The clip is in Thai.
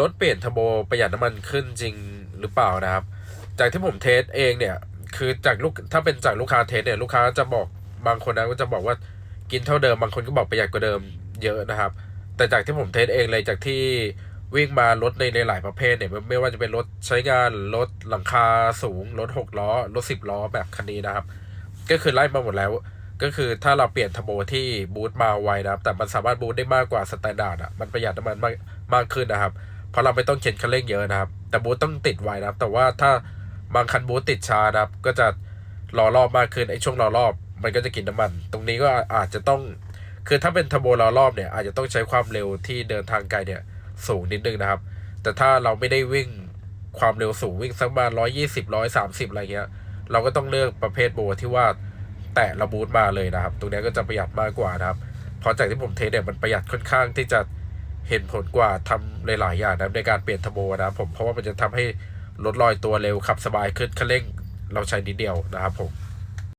รถเปลี่ยนเทอร์โบประหยัดน้ำมันขึ้นจริงหรือเปล่านะครับ จากที่ผมเทสเองเนี่ย คือจากลูกถ้าเป็นจากลูกค้าเทสเนี่ยลูกค้าจะบอกบางคนนะก็จะบอกว่ากินเท่าเดิมบางคนก็บอกประหยัดกว่าเดิมเยอะนะครับ แต่จากที่ผมเทสเองเลยจากที่วิ่งมารถในหลายประเภทเนี่ยไม่ว่าจะเป็นรถใช้งานรถหลังคาสูงรถหกล้อรถสิบล้อแบบคันนี้นะครับ ก็คือไล่มาหมดแล้ว ก็คือถ้าเราเปลี่ยนทอร์โบที่บูตมาไวนะครับ แต่มันสามารถบูตได้มากกว่าสแตนดาร์ดอะมันประหยัดน้ำมันมากมากขึ้นนะครับ เพราะเราไม่ต้องเข็นคันเร่งเยอะนะครับ แต่บูตต้องติดไวนะครับ แต่ว่าถ้าบางคันบูตติดช้านะครับ ก็จะรอรอบมากขึ้นไอ้ช่วงรอรอบ มันก็จะกินน้ำมัน ตรงนี้ก็อาจจะต้องคือถ้าเป็นทบรอรอบเนี่ยอาจจะต้องใช้ความเร็วที่เดินทางไกลเนี่ยสูงนิดนึงนะครับ แต่ถ้าเราไม่ได้วิ่งความเร็วสูงวิ่งสักประมาณร้อยยี่สิบร้อยสามสิบอะไรเงี้ย เราก็ต้องเลือกประเภทโบที่ว่าแตะระบูตมาเลยนะครับ ตรงนี้ก็จะประหยัดมากกว่านะครับเพราะจากที่ผมเทสเนี่ยมันประหยัดค่อนข้างที่จะ เห็นผลกว่าทำหลาย ๆ อย่างนะในการเปลี่ยนทโบนะผมเพราะว่ามันจะทำให้ลดลอยตัวเร็วขับสบายขึ้นคันเร่งเราใช้นิดเดียวนะครับผม